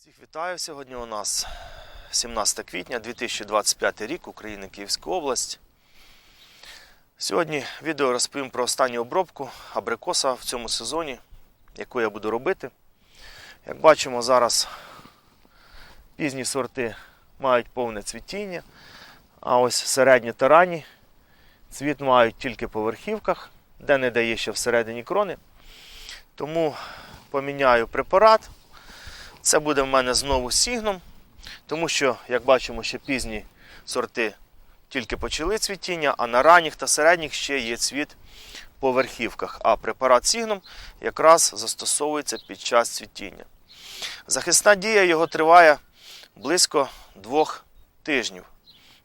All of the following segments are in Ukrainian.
Всіх вітаю. Сьогодні у нас 17 квітня 2025 рік, Україна, Київська область. Сьогодні відео розповім про останню обробку абрикоса в цьому сезоні, яку я буду робити. Як бачимо, зараз пізні сорти мають повне цвітіння, а ось середні та ранні цвіт мають тільки по верхівках, де не дає ще всередині крони. Тому поміняю препарат. Це буде в мене знову сігном, тому що, як бачимо, ще пізні сорти тільки почали цвітіння, а на ранніх та середніх ще є цвіт по верхівках. А препарат сігном якраз застосовується під час цвітіння. Захисна дія його триває близько двох тижнів.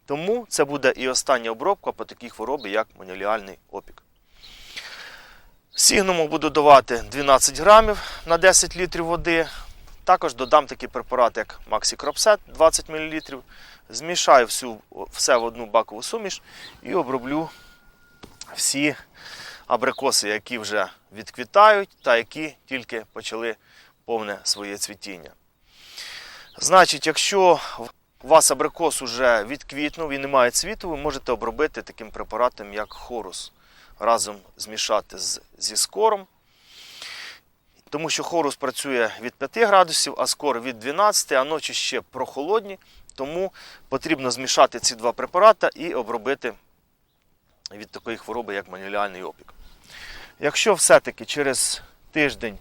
Тому це буде і остання обробка по такій хворобі, як маніліальний опік. Сігному буду давати 12 грамів на 10 літрів води. Також додам такі препарати, як Maxi 20 мл. Змішаю всю, все в одну бакову суміш і оброблю всі абрикоси, які вже відквітають та які тільки почали повне своє цвітіння. Значить, якщо у вас абрикос уже відквітнув і немає цвіту, ви можете обробити таким препаратом, як хорус. Разом змішати з, зі скором тому що хорус працює від 5 градусів, а скор від 12, а ночі ще прохолодні, тому потрібно змішати ці два препарати і обробити від такої хвороби, як маніліальний опік. Якщо все-таки через тиждень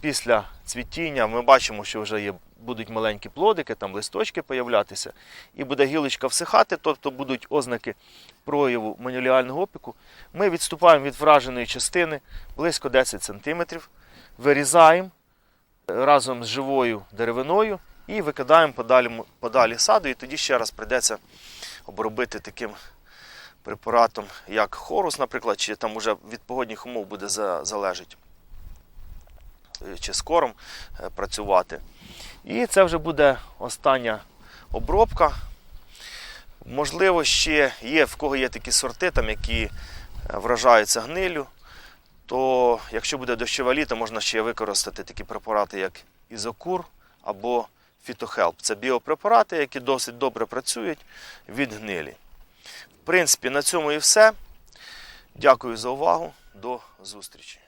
після цвітіння ми бачимо, що вже є, будуть маленькі плодики, там листочки появлятися, і буде гілочка всихати, тобто будуть ознаки прояву маніліального опіку, ми відступаємо від враженої частини близько 10 см вирізаємо разом з живою деревиною і викидаємо подалі, подалі саду, і тоді ще раз прийдеться обробити таким препаратом, як хорус, наприклад, чи там уже від погодних умов буде залежить, е, чи скором е, працювати. І це вже буде остання обробка. Можливо, ще є в кого є такі сорти, там, які е, вражаються гнилю то якщо буде дощове літо, можна ще використати такі препарати, як ізокур або фітохелп. Це біопрепарати, які досить добре працюють від гнилі. В принципі, на цьому і все. Дякую за увагу. До зустрічі.